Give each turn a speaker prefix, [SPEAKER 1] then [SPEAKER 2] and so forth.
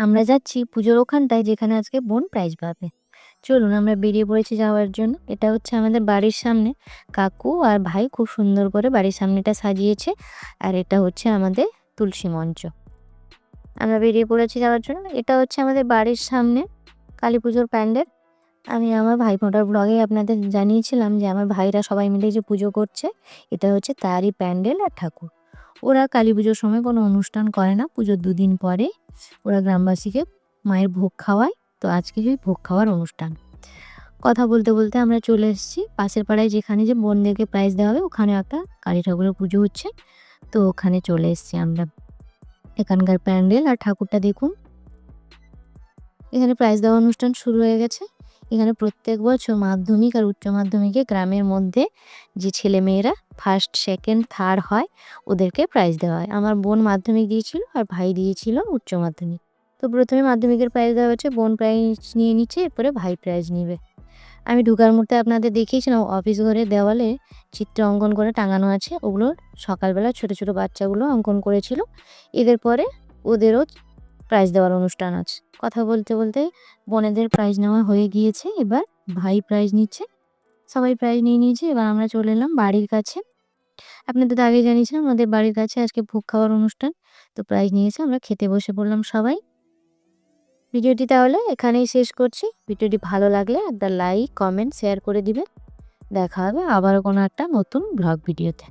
[SPEAKER 1] আমরা যাচ্ছি পুজোর ওখানটায় যেখানে আজকে বোন প্রাইজ পাবে। চলুন আমরা বেরিয়ে পড়েছি যাওয়ার জন্য। এটা হচ্ছে আমাদের বাড়ির সামনে। কাকু আর ভাই খুব সুন্দর করে বাড়ির সামনেটা সাজিয়েছে। আর এটা হচ্ছে আমাদের তুলসী মঞ্চ। আমরা বেরিয়ে পড়েছি যাওয়ার জন্য। এটা হচ্ছে আমাদের বাড়ির সামনে কালী পুজোর প্যান্ডেল। আমি আমার ভাই ফোটার ব্লগে আপনাদের জানিয়েছিলাম যে আমার ভাইরা সবাই মিলে যে পুজো করছে, এটা হচ্ছে তারই প্যান্ডেল আর ঠাকুর। ওরা কালী পুজোর সময় কোনো অনুষ্ঠান করে না। পুজোর দুদিন পরে ওরা গ্রামবাসীকে মায়ের ভোগ খাওয়ায়। তো আজকে সেই ভোগ খাওয়ার অনুষ্ঠান। কথা বলতে বলতে আমরা চলে এসেছি। পাশের পাড়ায় যেখানে যে বোনদেরকে প্রাইজ দেওয়া হবে ওখানে একটা কালী ঠাকুরের পুজো হচ্ছে। তো ওখানে চলে এসেছি আমরা। এখানকার প্যান্ডেল আর ঠাকুরটা দেখুন। এখানে প্রাইজ দেওয়া অনুষ্ঠান শুরু হয়ে গেছে। এখানে প্রত্যেক বছর মাধ্যমিক আর উচ্চ মাধ্যমিকে গ্রামের মধ্যে যে ছেলেমেয়েরা ফার্স্ট সেকেন্ড থার্ড হয়, ওদেরকে প্রাইজ দেওয়া হয়। আমার বোন মাধ্যমিক দিয়েছিল আর ভাই দিয়েছিল উচ্চ মাধ্যমিক। তো প্রথমে মাধ্যমিকের প্রাইজ দেওয়া হচ্ছে বোন প্রাইজ নিয়ে নিচ্ছে, এরপরে ভাই প্রাইজ নেবে। আমি ঢুকার মুহূর্তে আপনাদের দেখিয়েছিলাম অফিস ঘরে দেওয়ালে চিত্র অঙ্কন করে টাঙানো আছে, ওগুলো সকালবেলা ছোট ছোট বাচ্চাগুলো অঙ্কন করেছিল। এদের পরে ওদেরও প্রাইজ দেওয়ার অনুষ্ঠান আছে। কথা বলতে বলতে বোনেদের প্রাইজ নেওয়া হয়ে গিয়েছে, এবার ভাই প্রাইজ নিচ্ছে। সবাই প্রাইজ নিয়ে নিয়েছে, এবার আমরা চলে এলাম বাড়ির কাছে। আপনাদের তো আগে জানিয়েছিলাম, আমাদের বাড়ির কাছে আজকে ভোগ খাওয়ার অনুষ্ঠান। তো প্রাইজ নিয়েছে, আমরা খেতে বসে পড়লাম সবাই। ভিডিওটি তাহলে এখানেই শেষ করছি। ভিডিওটি ভালো লাগলে একটা লাইক কমেন্ট শেয়ার করে দিবেন। দেখা হবে আবারও কোনো একটা নতুন ব্লগ ভিডিওতে।